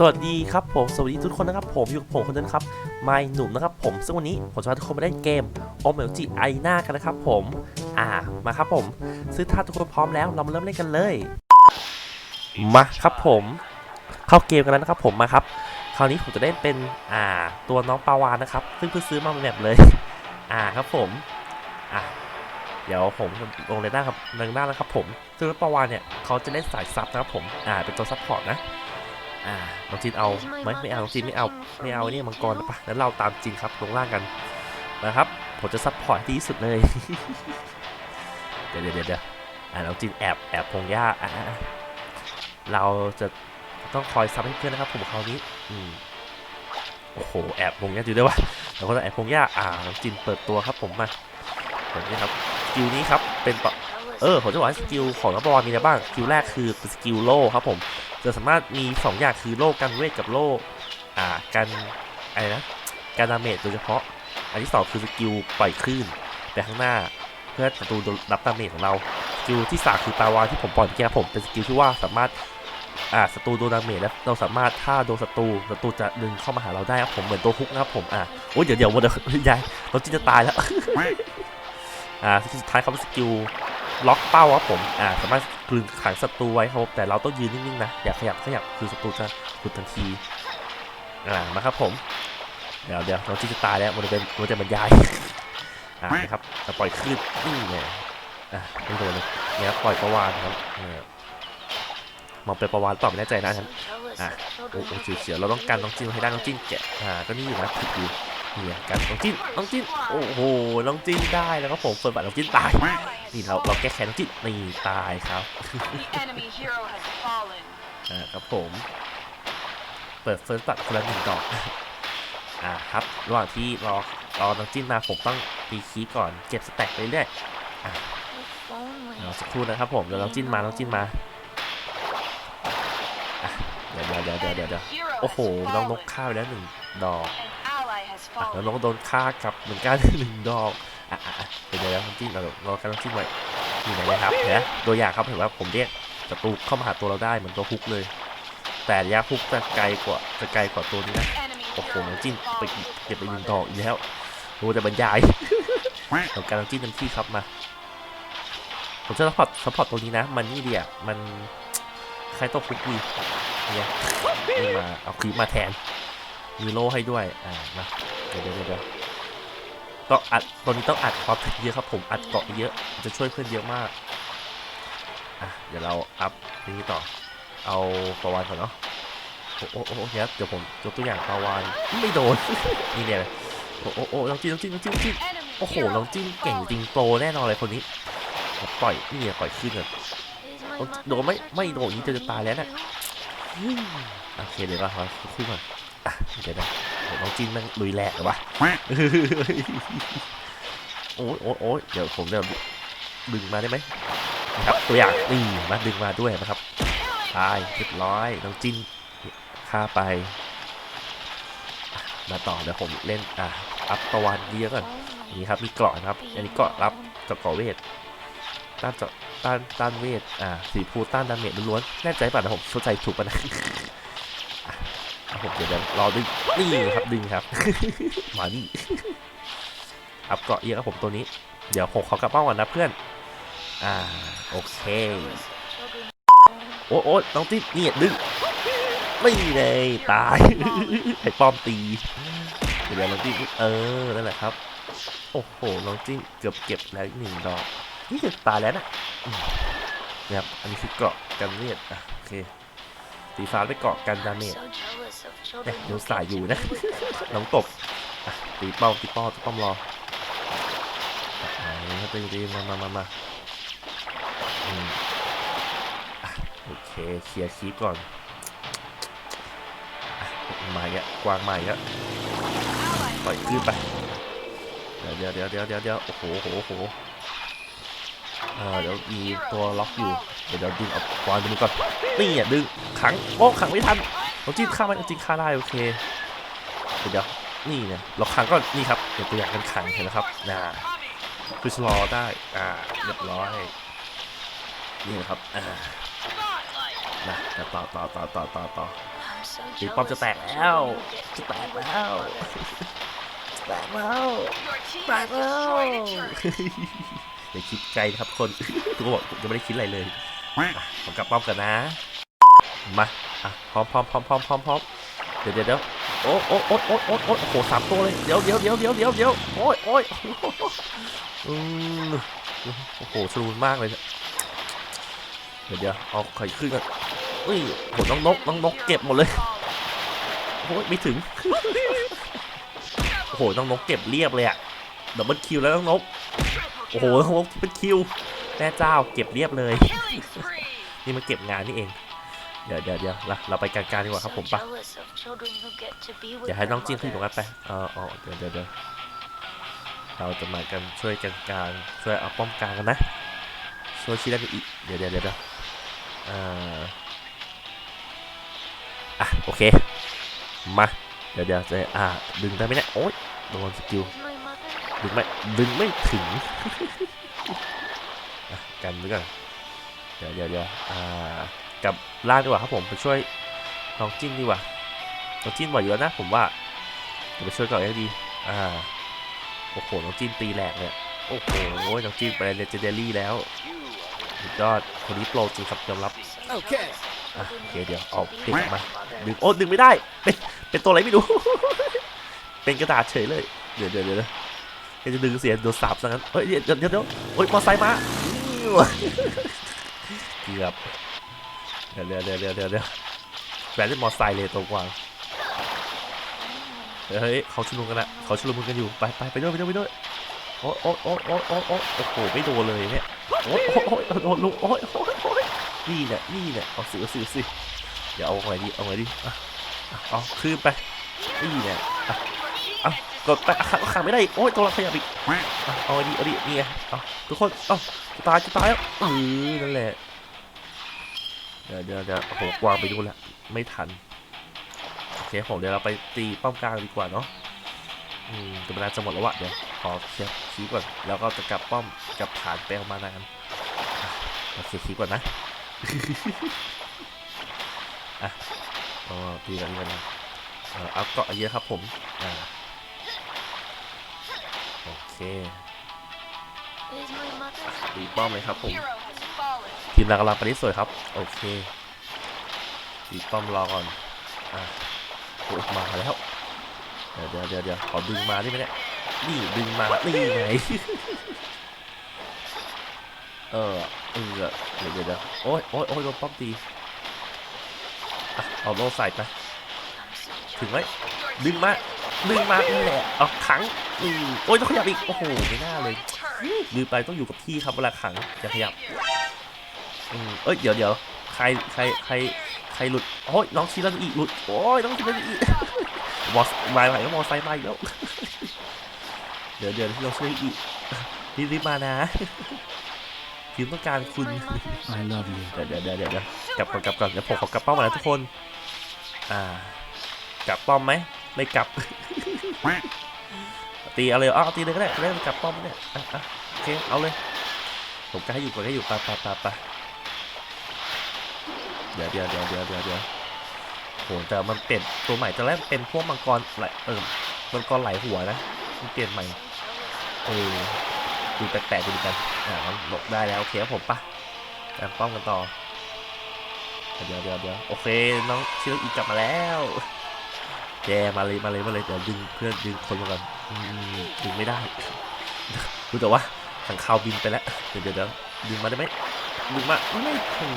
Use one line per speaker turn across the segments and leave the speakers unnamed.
สวัสดีครับผมสวัสดีทุกคนนะครับผมอยู่กับผมคนนั้นครับไมหนุ่มนะครับผมซึ่งวันนี้ผมจะพาทุกคนมาเล่นเกมโอเมลจิไอนากันนะครับผมอ่ามาครับผมซึ่งถ้าทุกคนพร้อมแล้วเรามาเริ่มเล่นกันเลยมาครับผมเข้าเกมกันแล้วนะครับผมมาครับคราวนี้ผมจะเล่นเป็นอ่าตัวน้องปาวานนะครับ ซึ่งเพิ่งซื้อมาแบบเลย อ่าครับผมอะเดี๋ยวผมลงเลยหน้าครับลงหน้าแล้วครับผมซึ่งน้องปาวานเนี่ยเขาจะเล่นสายซับนะครับผมอ่าเป็นตัวซัพพอร์ตนะ อ่าน้องจีนเอาไหมไม่เอาน้องจีนไม่เอาไม่เอาเนี่ยมังกรนะปะแล้วเราตามจีนครับลงล่างกันนะครับผมจะซัพพอร์ตที่สุดเลยเดี๋ยวเดี๋ยวเดี๋ยวเดี๋ยวอ่าน้องจีนแอบแอบพงหญ้าอ่าเราจะต้องคอยซับให้เพื่อนนะครับผมคราวนี้อืมโอ้โหแอบพงหญ้าอยู่ด้วยวะเราก็จะแอบพงหญ้าอ่าน้องจีนเปิดตัวครับผมมาแบบนี้ครับสกิลนี้ครับเป็นปะ เออผมจะบอกว่าสกิลของนักบอลมีอะไรบ้าง สกิลแรกคือสกิลโล่ครับผม จะสามารถมี 2 อย่างคือโล่กันเวทกับโล่อ่ากันอะไรนะการดาเมจโดยเฉพาะ อันที่ 2 คือสกิลปล่อยคลื่นไปข้างหน้า เพื่อศัตรูโดนรับดาเมจของเรา สกิลที่3คือปาวาที่ผมปล่อยเมื่อกี้ครับผมเป็นสกิลที่ว่าสามารถอ่าศัตรูโดนดาเมจแล้วเราสามารถถ้าโดนศัตรูศัตรูจะดึงเข้ามาหาเราได้ครับผมเหมือนตัวฮุกนะครับผมอ่าโอ้ยเดี๋ยวเดี๋ยวเดียวยายเราจินจะตายแล้วอ่าสุดท้ายเขาเป็นสกิล ล็อกเป้าครับผมอ่าสามารถกลืนขังศัตรูไว้ครับแต่เราต้องยืนนิ่งๆนะอย่าขยับขยับคือศัตรูจะหลุดทันทีอ่ามาครับผมเดี๋ยวเดี๋ยวน้องจีจะตายแล้วมันจะเป็นมันจะบรรยายอ่านะครับจะปล่อยคลื่นนี่ไงอะไม่โดนเลยเนี่ยปล่อยประวานครับมองเป็นประวานตอบไม่แน่ใจนะฉันอะโอ้โหเฉียวๆเราต้องการน้องจิ้นให้ได้น้องจิ้นแกะอ่าก็นี่อยู่นะผิดอยู่เนี่ยการน้องจิ้นน้องจิ้นโอ้โหน้องจิ้นได้แล้วครับผมเปิดบัตรน้องจิ้นตาย นี่เราเราแก้แค้นน้องจิ้นนี่ตายครับ
The enemy hero has fallen.
อ่าครับผม เปิดเฟิร์สบัตรคนละหนึ่งดอกอ่าครับระหว่างที่รอรอน้องจิ้นมาผมต้องตีคีย์ก่อนเก็บสแต็กไปเรื่อยอะรอสักครู่นะครับผมเดี๋ยวน้องจิ้นมาน้องจิ้นมาอะเดี๋ยวเดี๋ยวเดี๋ยวเดี๋ยวเดี๋ยว
Hero
โอ้โห
has
น้องนก
fallen.
ฆ่าไปแล้วหนึ่งดอก
An ally has
อะแล้ว
fallen.
น้องโดนฆ่ากลับเหมือนกันหนึ่งดอกอะอะอะ เดี๋ยวเดี๋ยวจิ้นเรารอกันน้งจิ้นไว้นี่ไหนนะครับเห็นไหมตัวอย่างครับเห็นว่าผมเรียกศัตรูเข้ามาหาตัวเราได้เหมือนตัวฮุกเลย แต่ระยะฮุกจะไกลกว่าจะไกลกว่าตัวนี้นะโอ้โหจิ้นไปเก็บไปหนึ่งดอกอีกแล้วโอ้จะบรรยายของการน้งจิ้นเต็มที่ครับมาผมจะซัพพอร์ตซัพพอร์ตตัวนี้นะ มันนี่เดียมันใครตัวฮุกดีเนี่ยมาเอาคลิปมาแทนมีโล่ให้ด้วยอ่ามาเดี๋ยวเดี๋ยวเดี๋ยว ต้องอัดตอนนี้ต้องอัดคอร์สเยอะครับผมอัดเกาะเยอะจะช่วยเพื่อนเยอะมากอะเดี๋ยวเราอัพนี้ต่อ เอาประวันก่อนเนาะโอ้โอ้โอ้เดี๋ยวเดี๋ยวผมยกตัวอย่างประวันไม่โดนนี่เนี่ยโอ้โอ้โอ้น้องจิ้นน้องจิ้นน้องจิ้นน้องจิ้น
Enemy
โอ้โห
hero
น้องจิ้น
has
เก่งจริงโปรแน่นอนเลยคนนี้ปล่อยนี่ไงปล่อยขึ้นเลยโดนไม่ไม่โดนนี้จะจะตายแล้วน่ะโอเคเดี๋ยวเราคุยก่อนอะเดี๋ยวนะเดี๋ยว น้องจิ้นแมันลุยแหลกหรอวะโอ้ยโอ้ยโอ้ยเดี๋ยวผมเดี๋ยวดึงมาได้ไหมนะครับตัวอย่างนี่มาดึงมาด้วยนะครับตายเรียบร้อยน้องจิ้นฆ่าไป มาต่อเดี๋ยวผมเล่นอะอัพตะวันเยอะก่อนนี่ครับมีเกราะนะครับ อันนี้เกราะรับจากเกราะเวทต้านจะต้านต้านเวทอ่าสีพูต้านดาเมจล้วนๆแน่ใจป่ะนะผมเข้าใจถูกป่ะนะ ผมเดี๋ยวเดี๋ยวรอดึงนี่ครับดึงครับมานี่อัพเกาะเยอะครับผมตัวนี้ เดี๋ยวผมขอกลับบ้านก่อนนะเพื่อน อ่าโอเคโอ้โอ้น้องติ๊กนี่ดึงไม่เลยตายให้ป้อมตีเดี๋ยวน้องติ๊กเออนั่นแหละครับ โอ้โหน้องจิ้งเกือบเก็บแล้วหนึ่งดอกนี่จะตายแล้วนะนะครับอันนี้คือเกาะกันเวทอะโอเคสีฟ้าไปเกาะกันดาเมจ เนี่ยเดี๋ยวสายอยู่นะน้องตบอะตีเป้าตีเป้าตีป้อมรออะไหนครับตีตีมามามามาอืมอะโอเคเคลียร์คีปก่อนอะมาอีกแล้วกวางมาอีกแล้วปล่อยขึ้นไปเดี๋ยวเดี๋ยวเดี๋ยวเดี๋ยวเดี๋ยวโอ้โหโอ้โหโอ้โหเออเดี๋ยวมีตัวล็อกอยู่ เดี๋ยวเดี๋ยวดึงเอาวางตรงนี้ก่อนนี่อะดึงขังโอ้ขังไม่ทัน เราจิ้มฆ่ามันจริงฆ่าได้โอเคเดี๋ยวนี่เนี่ยเราขังก็นี่ครับเดี๋ยวตัวอย่างกันขังเห็นไหมครับน่าคือชะลอได้อ่าเรียบร้อยนี่นะครับอ่านะต่อต่อต่อต่อต่อต่อ
I'm so
ตีป้อมจะแตกแล้วจะแตกแล้วแตกแล้วแตกแล้วอย่าคิดไกลครับคนทุกบอกผมยังไม่ได้คิดอะไรเลยผมกลับป้อมกันนะมา อะพร้อมพร้อมพร้อมพร้อมพร้อมพร้อมเดี๋ยวเดี๋ยวเดี๋ยวโอ้โอ้โอ้โอ้โอ้โอ้โอ้โหสามตัวเลยเดี๋ยวเดี๋ยวเดี๋ยวเดี๋ยวเดี๋ยวเดี๋ยวโอ้ยโอ้ยอืมโอ้โหชูนมากเลยเนี่ยเดี๋ยวเดี๋ยวเอาไข่ขึ้นกันอุ้ยโหน้องนกน้องนกเก็บหมดเลยโอ้ยไม่ถึงโอ้โหน้องนกเก็บเรียบเลยอะดับเบิลคิวแล้วน้องนกโอ้โหน้องนกเป็นคิวแม่เจ้าเก็บเรียบเลย
Killing spree.
นี่มาเก็บงานนี่เอง เดี๋ยวเดี๋ยวเดี๋ยวเราเราไปการการดีกว่าครับผมปะ
jealous of children who get to be with
เดี๋ยวให้น้องจิ้นขึ้นอยู่ตรงนั้นไปเอออ๋อเดี๋ยวเดี๋ยวเดี๋ยวเราจะมากันช่วยกันกลางช่วยเอาป้อมกลางกันนะช่วยชี้ได้อีกเดี๋ยวเดี๋ยวเดี๋ยวเดี๋ยวอ่ออะโอเคมาเดี๋ยวเดี๋ยวจะอ่าดึงได้ไหมเนี่ยโอ๊ยโดนสกิลดึงไม่ดึงไม่ถึงกันไว้ก่อนเดี๋ยวเดี๋ยวเดี๋ยวอ่า กลับล่างดีกว่าครับผมไปช่วยน้องจิ้นดีกว่าน้องจิ้นบ่อยอยู่แล้วนะผมว่าเดี๋ยวไปช่วยก่อนให้ดีอ่าโอ้โหน้องจิ้นตีแหลกเลยโอ้โหน้องจิ้นไปเลเจนเดอรี่แล้วสุดยอดคนนี้โปรจริงครับยอมรับ
Okay.
อะ
Children
โอ
who
เคเดี๋ยว
get
เอา
to be
ปิด
with
ออกมา
their
ดึง
mothers.
โอ้ดึงไม่ได้เป็นเป็นตัวอะไรไม่รู้ เป็นกระดาษเฉยเลยเดี๋ยวเดี๋ยวเดี๋ยวเดี๋ยวแกจะดึงเสียโดนสาบซะงั้นเฮ้ยเดี๋ยวเดี๋ยวเดี๋ยวโอ้ยมอไซค์มาอื้อเกือบ เดี๋ยวเดี๋ยวเดี๋ยวเดี๋ยวเดี๋ยวแบนเป็นมอไซค์เลยตัวกวางเฮ้ยเขาชุลมุนกันละเขาชุลมุนกันอยู่ไปไปไปด้วยไปด้วยไปด้วยโอ้ยโอ้ยโอ้ยโอ้ยโอ้ยโอ้ยโอ้โหไม่โดนเลยเนี่ยโอ้ยโอ้ยโอ้ยโดนลุกโอ้ยโอ้ยโอ้ยนี่แหละนี่แหละเอาสิเอาสิเอาสิเดี๋ยวเอาไงดีเอาไงดีอะอะเอาคืนไปนี่แหละอะ
Your team
Ah.
has
กดไปอ่ขังขังไม่ได้โอ้ยตัวเราขยับอีกเอาไอ้ดิเอาดินี่ไงเอาทุกคนเอ้าจะตายจะตายแล้วเออนั่นแหละ เดี๋ยวเดี๋ยวเดี๋ยวโอ้โหวางไปดูแล้วไม่ทัน โอเคผมเดี๋ยวเราไปตีป้อมกลางดีกว่าเนาะอืมแต่เวลาจะหมดแล้ววะเดี๋ยวขอเคลียร์คีก่อนแล้วก็จะกลับป้อมกลับฐานไปเอามานานโอเคคีก่อนนะอะอ๋อตีกันกันะเอ่ออัพเกาะเยอะครับผมอ่าโอเคตีป้อมเลยครับผม ทีมเรากำลังไปได้สวยครับ โอเคตีป้อมรอก่อนอะโอ้มาแล้วเดี๋ยวเดี๋ยวเดี๋ยวขอดึงมาได้ไหมเนี่ยนี่ดึงมานี่ไงเออเออเดี๋ยวเดี๋ยวโอ้ยโอ้ยโอ้ยโดนป้อมตีอะเอาโล่ใส่ไปถึงไหมดึงมาดึงมานี่แหละเอาขังอือโอ้ยต้องขยับอีกโอ้โหไม่น่าเลย
destroyed a turret.
ดือไปต้องอยู่กับที่ครับเวลาขังอย่าขยับ อืมเอ้ยเดี๋ยวเดี๋ยวใครใครใครใครหลุดโอ้ยน้องชิรันอีหลุดโอ้ยน้องชิรันอีมอสมาไหนก็มอไซค์มาอีกแล้วเดี๋ยวเดี๋ยวน้องชิรันอีรีบรีบมานะทีมต้องการ
Is
คุณ
my mother?
I love you.
เดี๋ยวเดี๋ยวเดี๋ยวเดี๋ยวเดี๋ยวกลับก่อนกลับก่อนเดี๋ยวผมขอกลับป้อมมาแล้วทุกคน อ่ากลับป้อมไหมไม่กลับตีเอาเลยเอาเอาตีเลยก็ได้จะได้กลับป้อมเนี่ยอะอะโอเคเอาเลยผมก็ให้อยู่ก่อนให้อยู่ไปไปไปไปเดี๋ยวเดี๋ยวเดี๋ยวเดี๋ยวเดี๋ยวเดี๋ยวโหแต่มันเปลี่ยนตัวใหม่ตอนแรกเป็นพวกมังกรไหลเออมังกรไหลหัวนะมันเปลี่ยนใหม่เออดูแปลกๆดูกันอ่ามันหลบได้แล้วโอเคครับผมปะการป้องกันต่อเดี๋ยวเดี๋ยวเดี๋ยวโอเคน้องชิโรอีกลับมาแล้วแกมาเลยมาเลยมาเลยเดี๋ยวดึงเพื่อนดึงคนมาก่อนดึงไม่ได้ดูแต่ว่าขังคาวบินไปแล้วเดี๋ยวเดี๋ยวเดี๋ยวดึงมาได้ไหมดึงมาไม่ถึง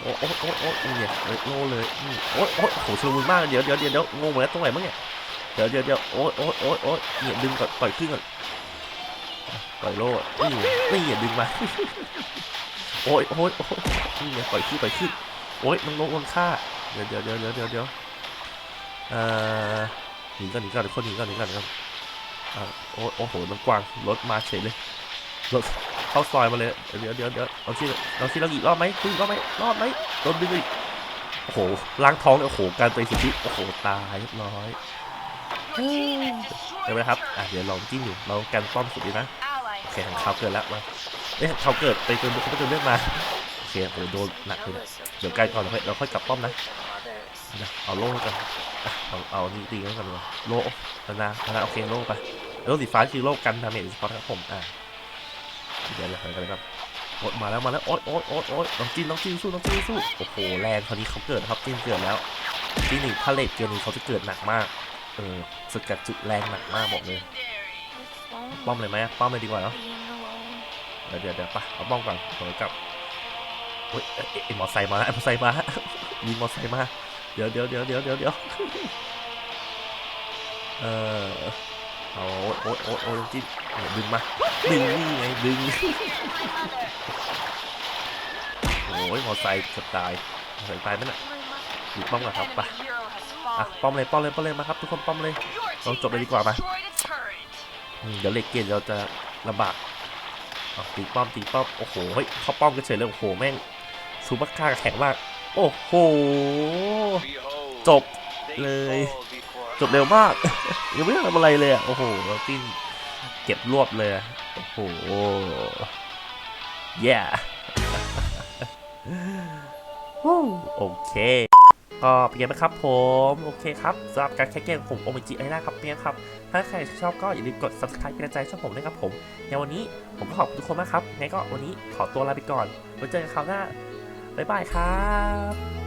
โอ้โอ้โอ้โอ้ยเนี่ยเอ้ยโง่เลยโอ้ยโอ้ยโอ้โหชุลมุนมากเดี๋ยวเดี๋ยวเดี๋ยวเดี๋ยวงงหมดแล้วตรงไหนมั้งเนี่ยเดี๋ยวเดี๋ยวเดี๋ยวโอ้ยโอ้ยโอ้ยโอ้ยเนี่ยดึงก่อนปล่อยขึ้นก่อนปล่อยโล่นี่นี่อย่าดึงมาโอ้ยโอ้ยโอ้ยนี่เนี่ยปล่อยขึ้นปล่อยขึ้นโอ้ยมันลงลงค่าเดี๋ยวเดี๋ยวเดี๋ยวเดี๋ยวเดี๋ยวเดี๋ยวเอ่อหนีก่อนหนีก่อนคนหนีก่อนหนีก่อนหนีก่อนอ่าโอ้โอ้โหมันกว้างรถมาเฉยเลยรถ เข้าซอยมาเลยเดี๋ยวเดี๋ยวเดี๋ยวเอาที่เอาที่เราอีกรอบไหมคุยอีกรอบไหมรอบไหมโดนดึงอีกโอ้โหล้างท้องเลยโอ้โหการเตะสิทธิโอ้โหตายเรียบร้อย
Your team has destroyed
เห็นไหมครับอะเดี๋ยวลองจิ้มอยู่เรากันป้อมสุดดีนะโอเคของเขาเกิดแล้วมาเอ๊ะเขาเกิดไปจนเขาไปจนเรื่องมาโอเคโอ้โหโดนหนักเลยเดี๋ยวใกลก่อนเราค่อยเราค่อยกลับป้อมนะเอาโล่กันอะเอาเอานี่ตีกันก่อนเลยโล่ธนาธนาโอเคโล่ไปโล่สีฟ้าคือโล่กันดาเมจเฉพาะครับผมอะ เดี๋ยวเราไปกันเลยครับโอ๊ยมาแล้วมาแล้วโอ๊ยโอ๊ยโอ๊ยโอ๊ยน้องจีนน้องจีนสู้น้องจีนสู้โอ้โหแรงคราวนี้เขาเกิดครับจีนเกิดแล้วจีนนี่ถ้าเลทเกมนี้เขาจะเกิดหนักมากเออสกัดจุดแรงหนักมากบอกเลยป้อมเลยไหมป้อมเลยดีกว่าเนาะเดี๋ยวเดี๋ยวเดี๋ยวไปเอาป้อมก่อนเดี๋ยวกลับเฮ้ยเอ้ยเอ้ยไอ้มอไซมาไอ้มอไซมามีมอไซมาเดี๋ยวเดี๋ยวเดี๋ยวเดี๋ยวเดี๋ยวเออ โอ๊ยโอ๊ยโอ๊ยโอ๊ยจิ้มดึงมา ดึงนี่ไงดึง โอ้ยมอไซค์เกือบตายมอไซค์ตายไหมน่ะหยุดป้อมก่อนครับไปอะป้อมเลยป้อมเลยป้อมเลยมาครับ ทุกคนป้อมเลย
Your
Don't
team
chop
has
đi qua mà.
destroyed a turret.
อืมเดี๋ยวเลกเกตเราจะลำบากตีป้อมตีป้อมโอ้โหเฮ้ยเข้าป้อมกันเฉยเลยโอ้โหแม่งซูเปอร์ค่าแข็งมากโอ้โหจบเลย จบเร็วมาก ยังไม่ได้ทำอะไรเลยอะ โอ้โหเราติ้นเก็บรวบเลยอะโอ้โหแย่โอเค ก็เป็นไงบ้างครับผม โอเคครับสำหรับการแข่งเกมของผมโอมิจิไอน่าครับเป็นไงครับ ถ้าใครชอบก็อย่าลืมกด subscribe เป็นกำลังใจช่องผมด้วยครับผมในวันนี้ผมก็ขอบคุณทุกคนมากครับงั้นก็วันนี้ขอตัวลาไปก่อนไว้เจอกันคราวหน้าบ๊ายบายครับ